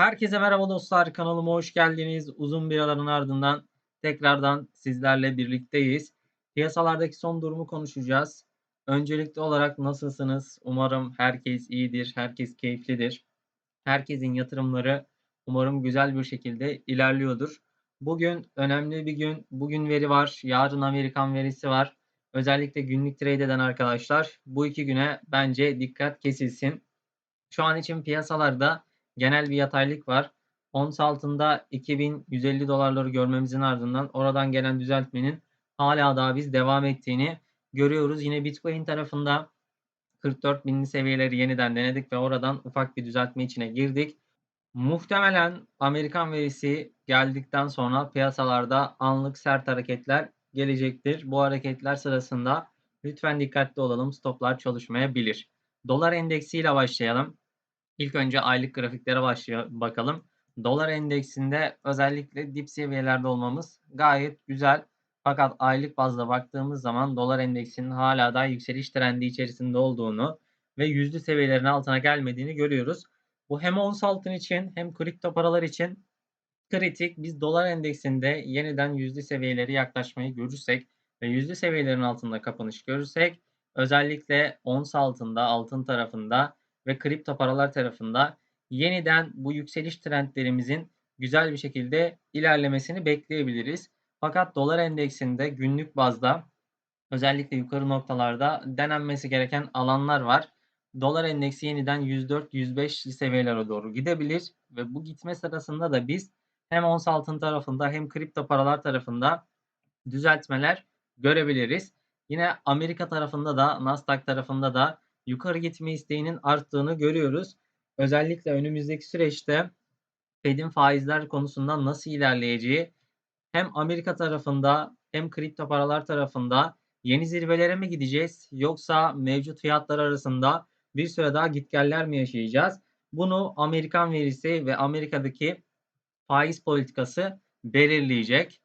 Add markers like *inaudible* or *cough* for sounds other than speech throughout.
Herkese merhaba dostlar, kanalıma hoş geldiniz. Uzun bir aranın ardından tekrardan sizlerle birlikteyiz. Piyasalardaki son durumu konuşacağız. Öncelikli olarak nasılsınız? Umarım herkes iyidir, herkes keyiflidir. Herkesin yatırımları umarım güzel bir şekilde ilerliyordur. Bugün önemli bir gün. Bugün veri var, yarın Amerikan verisi var. Özellikle günlük trade eden arkadaşlar bu iki güne bence dikkat kesilsin. Şu an için piyasalarda genel bir yataylık var. Ons altında 2150 dolarları görmemizin ardından oradan gelen düzeltmenin hala daha biz devam ettiğini görüyoruz. Yine Bitcoin tarafında 44 binli seviyeleri yeniden denedik ve oradan ufak bir düzeltme içine girdik. Muhtemelen Amerikan verisi geldikten sonra piyasalarda anlık sert hareketler gelecektir. Bu hareketler sırasında lütfen dikkatli olalım. Stoplar çalışmayabilir. Dolar endeksiyle başlayalım. İlk önce aylık grafiklere başlayalım bakalım. Dolar endeksinde özellikle dip seviyelerde olmamız gayet güzel. Fakat aylık bazda baktığımız zaman dolar endeksinin hala da yükseliş trendi içerisinde olduğunu ve yüzlü seviyelerin altına gelmediğini görüyoruz. Bu hem ons altın için hem kripto paralar için kritik. Biz dolar endeksinde yeniden yüzlü seviyeleri yaklaşmayı görürsek ve yüzlü seviyelerin altında kapanış görürsek özellikle ons altında altın tarafında ve kripto paralar tarafında yeniden bu yükseliş trendlerimizin güzel bir şekilde ilerlemesini bekleyebiliriz. Fakat dolar endeksinde günlük bazda özellikle yukarı noktalarda denenmesi gereken alanlar var. Dolar endeksi yeniden 104-105 seviyelere doğru gidebilir ve bu gitme sırasında da biz hem ons altın tarafında hem kripto paralar tarafında düzeltmeler görebiliriz. Yine Amerika tarafında da Nasdaq tarafında da yukarı gitme isteğinin arttığını görüyoruz. Özellikle önümüzdeki süreçte Fed'in faizler konusunda nasıl ilerleyeceği hem Amerika tarafında hem kripto paralar tarafında yeni zirvelere mi gideceğiz yoksa mevcut fiyatlar arasında bir süre daha gitgeller mi yaşayacağız? Bunu Amerikan verisi ve Amerika'daki faiz politikası belirleyecek.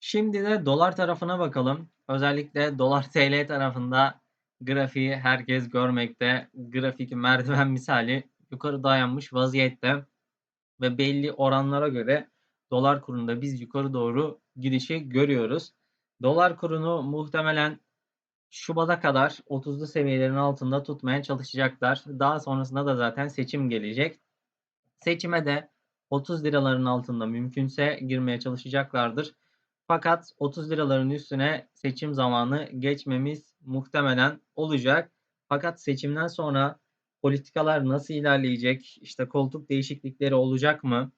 Şimdi de dolar tarafına bakalım. Özellikle dolar TL tarafında grafiği herkes görmekte. Grafik merdiven *laughs* misali yukarı dayanmış vaziyette ve belli oranlara göre dolar kurunda biz yukarı doğru gidişi görüyoruz. Dolar kurunu muhtemelen Şubat'a kadar 30'lu seviyelerin altında tutmaya çalışacaklar. Daha sonrasında da zaten seçim gelecek. Seçime de 30 liraların altında mümkünse girmeye çalışacaklardır. Fakat 30 liraların üstüne seçim zamanı geçmemiz muhtemelen olacak. Fakat seçimden sonra politikalar nasıl ilerleyecek? İşte koltuk değişiklikleri olacak mı?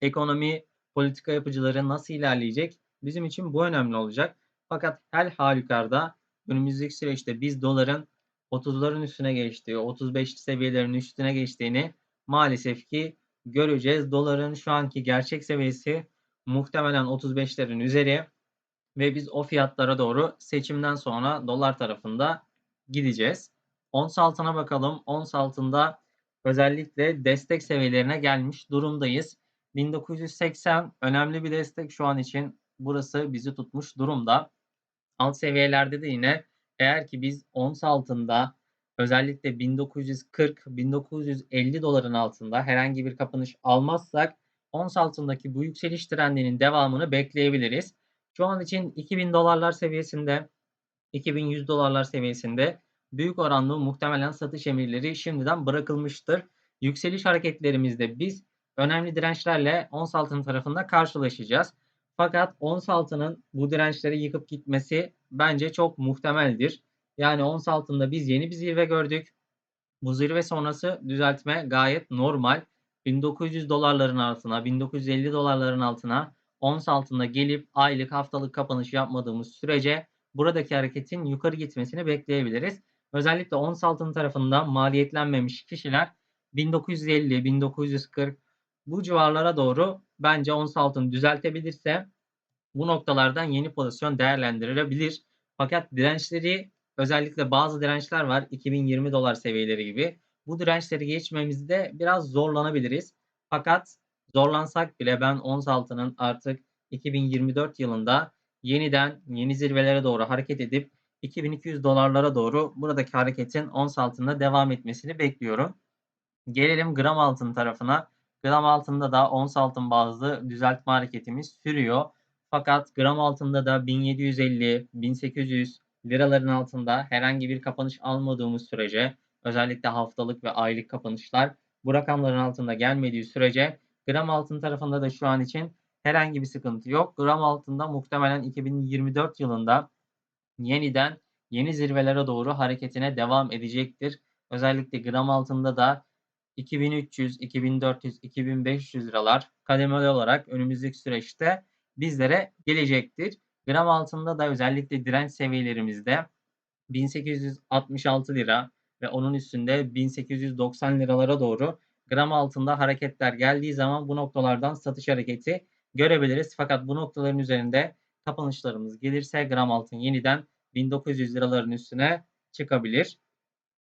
Ekonomi politika yapıcıları nasıl ilerleyecek? Bizim için bu önemli olacak. Fakat her halükarda önümüzdeki süreçte biz doların 30'ların üstüne geçtiği, 35 seviyelerin üstüne geçtiğini maalesef ki göreceğiz. Doların şu anki gerçek seviyesi muhtemelen 35'lerin üzeri ve biz o fiyatlara doğru seçimden sonra dolar tarafında gideceğiz. Ons altına bakalım. Ons altında özellikle destek seviyelerine gelmiş durumdayız. 1980 önemli bir destek şu an için. Burası bizi tutmuş durumda. Alt seviyelerde de yine eğer ki biz ons altında özellikle 1940-1950 doların altında herhangi bir kapanış almazsak ons altındaki bu yükseliş trendinin devamını bekleyebiliriz. Şu an için 2000 dolarlar seviyesinde 2100 dolarlar seviyesinde büyük oranlı muhtemelen satış emirleri şimdiden bırakılmıştır. Yükseliş hareketlerimizde biz önemli dirençlerle ons altının tarafında karşılaşacağız. Fakat ons altının bu dirençleri yıkıp gitmesi bence çok muhtemeldir. Yani ons altında biz yeni bir zirve gördük. Bu zirve sonrası düzeltme gayet normal. 1900 dolarların altına, 1950 dolarların altına ons altında gelip aylık haftalık kapanış yapmadığımız sürece buradaki hareketin yukarı gitmesini bekleyebiliriz. Özellikle ons altın tarafında maliyetlenmemiş kişiler 1950, 1940 bu civarlara doğru bence ons altın düzeltebilirse bu noktalardan yeni pozisyon değerlendirilebilir. Fakat dirençleri özellikle bazı dirençler var 2020 dolar seviyeleri gibi. Bu dirençleri geçmemizde biraz zorlanabiliriz. Fakat zorlansak bile ben ons altının artık 2024 yılında yeniden yeni zirvelere doğru hareket edip 2200 dolarlara doğru buradaki hareketin ons altında devam etmesini bekliyorum. Gelelim gram altın tarafına. Gram altında da ons altın bazlı düzeltme hareketimiz sürüyor. Fakat gram altında da 1750-1800 liraların altında herhangi bir kapanış almadığımız sürece özellikle haftalık ve aylık kapanışlar bu rakamların altında gelmediği sürece gram altın tarafında da şu an için herhangi bir sıkıntı yok. Gram altında muhtemelen 2024 yılında yeniden yeni zirvelere doğru hareketine devam edecektir. Özellikle gram altında da 2300, 2400, 2500 liralar kademeli olarak önümüzdeki süreçte bizlere gelecektir. Gram altında da özellikle direnç seviyelerimizde 1866 lira ve onun üstünde 1890 liralara doğru gram altında hareketler geldiği zaman bu noktalardan satış hareketi görebiliriz. Fakat bu noktaların üzerinde kapanışlarımız gelirse gram altın yeniden 1900 liraların üstüne çıkabilir.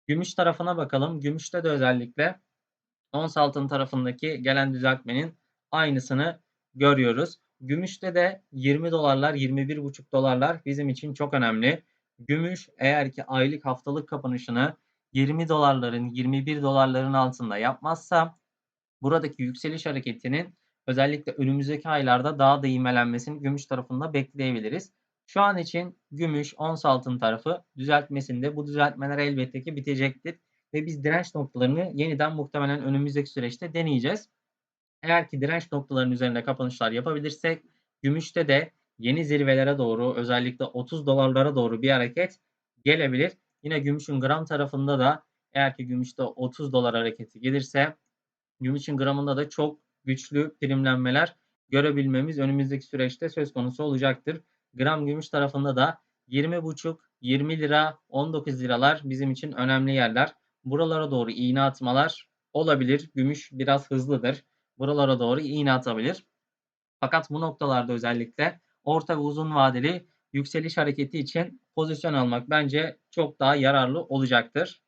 Gümüş tarafına bakalım. Gümüşte de özellikle ons altın tarafındaki gelen düzeltmenin aynısını görüyoruz. Gümüşte de 20 dolarlar, 21,5 dolarlar bizim için çok önemli. Gümüş eğer ki aylık haftalık kapanışını 20 dolarların, 21 dolarların altında yapmazsa buradaki yükseliş hareketinin özellikle önümüzdeki aylarda daha da ivmelenmesini gümüş tarafında bekleyebiliriz. Şu an için gümüş, ons altın tarafı düzeltmesinde bu düzeltmeler elbette ki bitecektir. Ve biz direnç noktalarını yeniden muhtemelen önümüzdeki süreçte deneyeceğiz. Eğer ki direnç noktalarının üzerinde kapanışlar yapabilirsek gümüşte de yeni zirvelere doğru özellikle 30 dolarlara doğru bir hareket gelebilir. Yine gümüşün gram tarafında da eğer ki gümüşte 30 dolar hareketi gelirse gümüşün gramında da çok güçlü primlenmeler görebilmemiz önümüzdeki süreçte söz konusu olacaktır. Gram gümüş tarafında da 20,5, 20 lira, 19 liralar bizim için önemli yerler. Buralara doğru iğne atmalar olabilir. Gümüş biraz hızlıdır. Buralara doğru iğne atabilir. Fakat bu noktalarda özellikle orta ve uzun vadeli yükseliş hareketi için pozisyon almak bence çok daha yararlı olacaktır.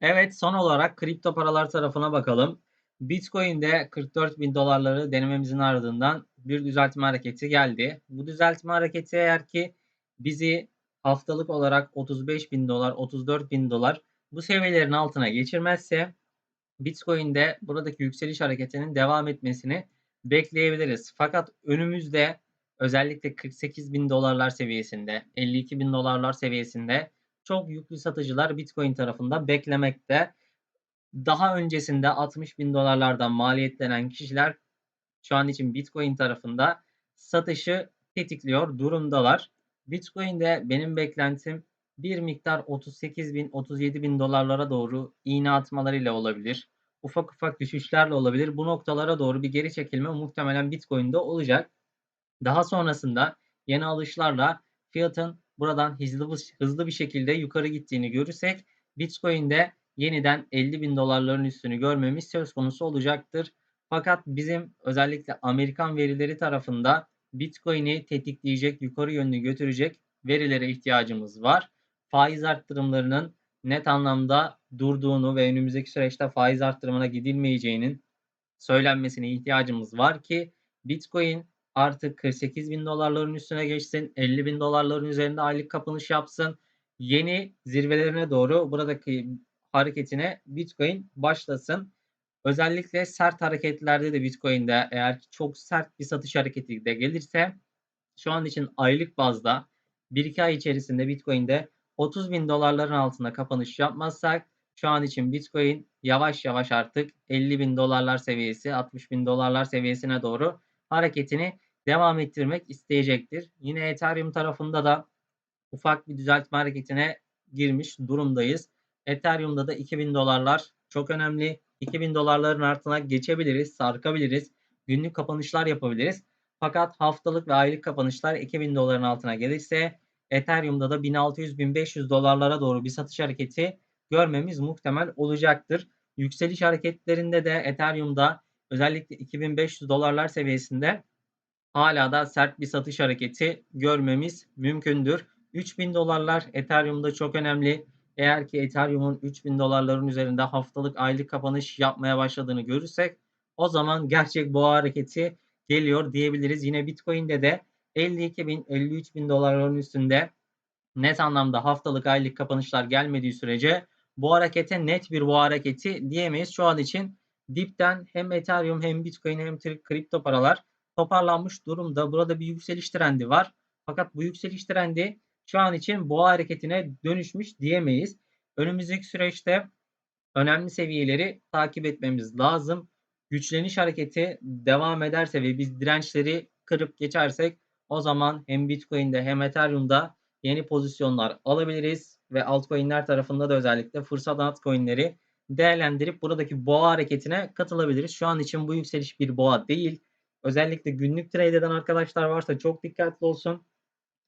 Evet son olarak kripto paralar tarafına bakalım. Bitcoin'de 44 bin dolarları denememizin ardından bir düzeltme hareketi geldi. Bu düzeltme hareketi eğer ki bizi haftalık olarak 35 bin dolar, 34 bin dolar bu seviyelerin altına geçirmezse Bitcoin'de buradaki yükseliş hareketinin devam etmesini bekleyebiliriz. Fakat önümüzde özellikle 48 bin dolarlar seviyesinde, 52 bin dolarlar seviyesinde çok yüklü satıcılar Bitcoin tarafında beklemekte. Daha öncesinde 60 bin dolarlardan maliyetlenen kişiler şu an için Bitcoin tarafında satışı tetikliyor durumdalar. Bitcoin'de benim beklentim bir miktar 38 bin 37 bin dolarlara doğru iğne atmalarıyla olabilir. Ufak ufak düşüşlerle olabilir. Bu noktalara doğru bir geri çekilme muhtemelen Bitcoin'de olacak. Daha sonrasında yeni alışlarla fiyatın buradan hızlı, hızlı bir şekilde yukarı gittiğini görürsek Bitcoin'de yeniden 50 bin dolarların üstünü görmemiz söz konusu olacaktır. Fakat bizim özellikle Amerikan verileri tarafında Bitcoin'i tetikleyecek, yukarı yönlü götürecek verilere ihtiyacımız var. Faiz arttırımlarının net anlamda durduğunu ve önümüzdeki süreçte faiz arttırımına gidilmeyeceğinin söylenmesine ihtiyacımız var ki Bitcoin artık 48 bin dolarların üstüne geçsin, 50 bin dolarların üzerinde aylık kapanış yapsın. Yeni zirvelerine doğru buradaki hareketine Bitcoin başlasın. Özellikle sert hareketlerde de Bitcoin'de eğer ki çok sert bir satış hareketi de gelirse şu an için aylık bazda 1-2 ay içerisinde Bitcoin'de 30 bin dolarların altında kapanış yapmazsak şu an için Bitcoin yavaş yavaş artık 50 bin dolarlar seviyesi 60 bin dolarlar seviyesine doğru hareketini devam ettirmek isteyecektir. Yine Ethereum tarafında da ufak bir düzeltme hareketine girmiş durumdayız. Ethereum'da da 2000 dolarlar çok önemli. 2000 dolarların altına geçebiliriz, sarkabiliriz. Günlük kapanışlar yapabiliriz. Fakat haftalık ve aylık kapanışlar 2000 doların altına gelirse Ethereum'da da 1600-1500 dolarlara doğru bir satış hareketi görmemiz muhtemel olacaktır. Yükseliş hareketlerinde de Ethereum'da özellikle 2500 dolarlar seviyesinde hala da sert bir satış hareketi görmemiz mümkündür. 3000 dolarlar Ethereum'da çok önemli. Eğer ki Ethereum'un 3000 dolarların üzerinde haftalık aylık kapanış yapmaya başladığını görürsek o zaman gerçek boğa hareketi geliyor diyebiliriz. Yine Bitcoin'de de 52 bin 53 bin dolarların üstünde net anlamda haftalık aylık kapanışlar gelmediği sürece bu harekete net bir bu hareketi diyemeyiz. Şu an için dipten hem Ethereum hem Bitcoin hem kripto paralar toparlanmış durumda. Burada bir yükseliş trendi var. Fakat bu yükseliş trendi şu an için boğa hareketine dönüşmüş diyemeyiz. Önümüzdeki süreçte önemli seviyeleri takip etmemiz lazım. Güçleniş hareketi devam ederse ve biz dirençleri kırıp geçersek o zaman hem Bitcoin'de hem Ethereum'da yeni pozisyonlar alabiliriz ve altcoin'ler tarafında da özellikle fırsat altcoin'leri değerlendirip buradaki boğa hareketine katılabiliriz. Şu an için bu yükseliş bir boğa değil. Özellikle günlük trade eden arkadaşlar varsa çok dikkatli olsun.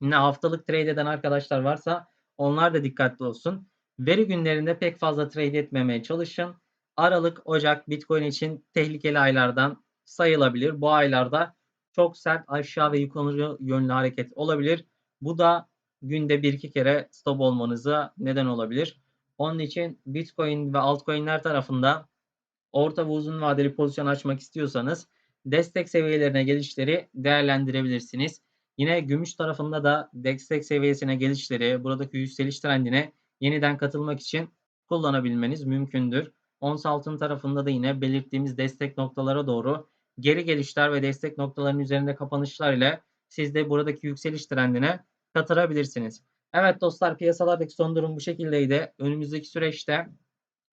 Yine haftalık trade eden arkadaşlar varsa onlar da dikkatli olsun. Veri günlerinde pek fazla trade etmemeye çalışın. Aralık, Ocak Bitcoin için tehlikeli aylardan sayılabilir. Bu aylarda çok sert aşağı ve yukarı yönlü hareket olabilir. Bu da günde bir iki kere stop olmanıza neden olabilir. Onun için Bitcoin ve altcoin'ler tarafında orta ve uzun vadeli pozisyon açmak istiyorsanız destek seviyelerine gelişleri değerlendirebilirsiniz. Yine gümüş tarafında da destek seviyesine gelişleri, buradaki yükseliş trendine yeniden katılmak için kullanabilmeniz mümkündür. Ons altın tarafında da yine belirttiğimiz destek noktalara doğru geri gelişler ve destek noktalarının üzerinde kapanışlar ile siz de buradaki yükseliş trendine katılabilirsiniz. Evet dostlar piyasalardaki son durum bu şekildeydi. Önümüzdeki süreçte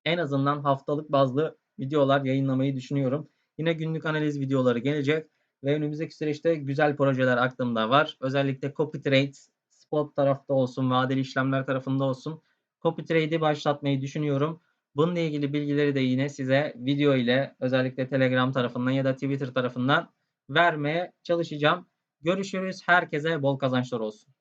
en azından haftalık bazlı videolar yayınlamayı düşünüyorum. Yine günlük analiz videoları gelecek ve önümüzdeki süreçte güzel projeler aklımda var. Özellikle copy trade, spot tarafta olsun, vadeli işlemler tarafında olsun copy trade'i başlatmayı düşünüyorum. Bununla ilgili bilgileri de yine size video ile özellikle Telegram tarafından ya da Twitter tarafından vermeye çalışacağım. Görüşürüz. Herkese bol kazançlar olsun.